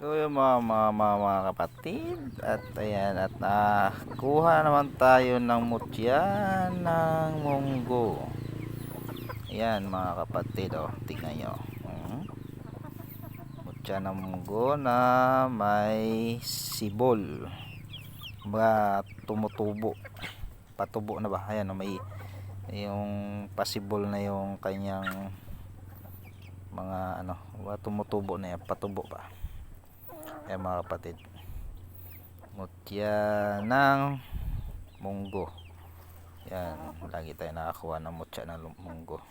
So yung mga, mga, mga, mga kapatid at ayan at nakuha naman tayo ng mutya ng munggo. Ayan mga kapatid oh, tingnan nyo. Hmm. Mutya ng munggo na may sibol. Mga tumutubo. Patubo na ba? Ayan oh, may yung pasibol na yung kanyang mga ano, tumutubo na yan, patubo pa. Ayan mga kapatid. Mutya ng munggo. Yan, lagi tayo nakakuha ng mutya ng munggo.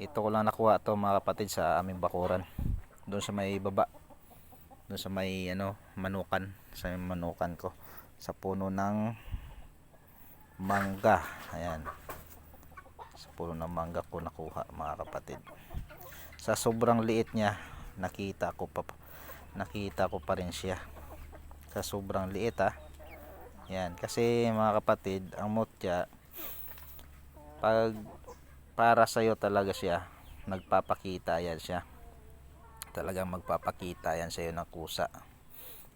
Dito ko lang nakuha to mga kapatid sa aming bakuran. Doon sa may baba. Doon sa may ano, manukan. Sa may manukan ko. Sa puno ng mangga. Ayan. Sa puno ng mangga ko nakuha mga kapatid. Sa sobrang liit niya, nakita ko pa nakita ko pa rin siya. Sa sobrang liit ah. Yan. Kasi mga kapatid ang mutya pag para sa'yo talaga siya nagpapakita yan siya. Talagang magpapakita yan sa'yo ng kusa.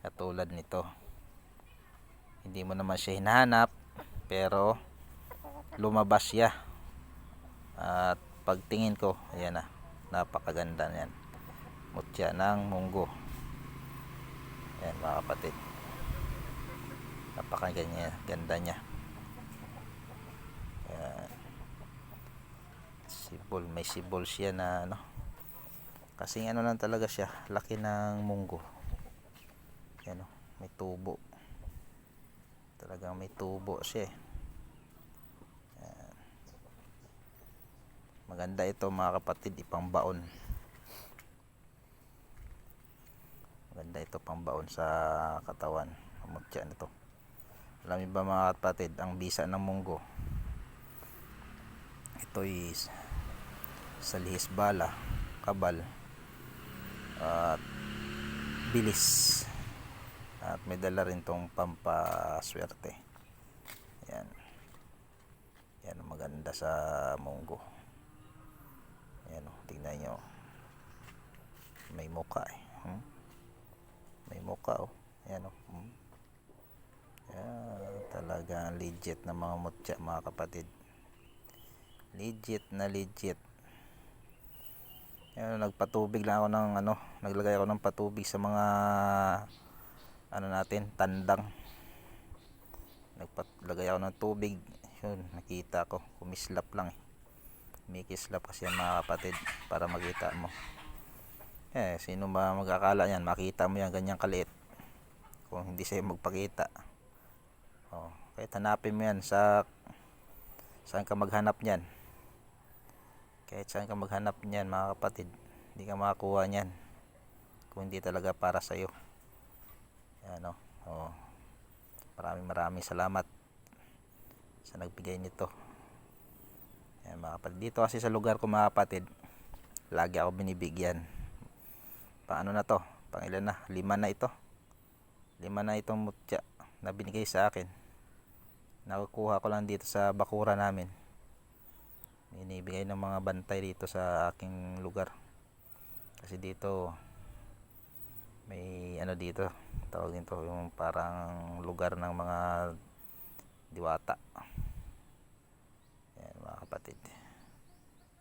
Katulad nito. Hindi mo naman siya hinahanap pero lumabas siya. At pagtingin ko ayan na napakaganda niyan. Mutya ng munggo Ayan mga kapatid. Napakaganda ganda niya. Ayan. Sibol, may sibol siya na ano. Kasi ano lang talaga siya, laki ng munggo. Ayan o, may tubo. Talagang may tubo siya eh. Maganda ito mga kapatid, ipang baon. Maganda ito pang baon sa katawan. Mutya nito. Alam ba mga kapatid, ang bisa ng munggo. Ito is sa lihis bala, kabal, at bilis. At may dala rin tong pampaswerte. Yan. Yan maganda sa munggo. Yan o, tingnan nyo. May muka eh. Hmm? Muka oh ayan oh. Mm. Yan, talaga legit na mga mutya mga kapatid. Legit na legit. Yan, nagpatubig lang ako ng ano naglagay ako ng patubig sa mga ano natin tandang. Nagpatlagay ako ng tubig. Yun nakita ko. Kumislap lang eh. Kumikislap kasi yan mga kapatid para makita mo eh, sino ba magkakala yan? Makita mo yan ganyang kaliit. Kung hindi sa'yo magpakita. Oh, kahit hanapin mo yan sa saan ka maghanap niyan. Kahit saan ka maghanap niyan, mga kapatid, hindi ka makakuha niyan. Kung hindi talaga para sa'yo. Yan, oh. oh. Maraming maraming salamat sa nagbigay nito. Yan, mga kapatid. Dito kasi sa lugar ko, mga kapatid, lagi ako binibigyan paano na to? Pang ilan na? Lima na ito. Lima na itong mutya na binigay sa akin. Nakukuha ko lang dito sa bakura namin. Binibigay ng mga bantay dito sa aking lugar. Kasi dito may ano dito tawag nito yung parang lugar ng mga diwata. Yan mga kapatid.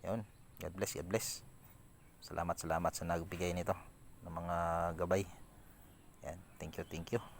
Yun. God bless God bless. Salamat salamat sa nagbigay nito ng mga gabay. Yan, thank you, thank you.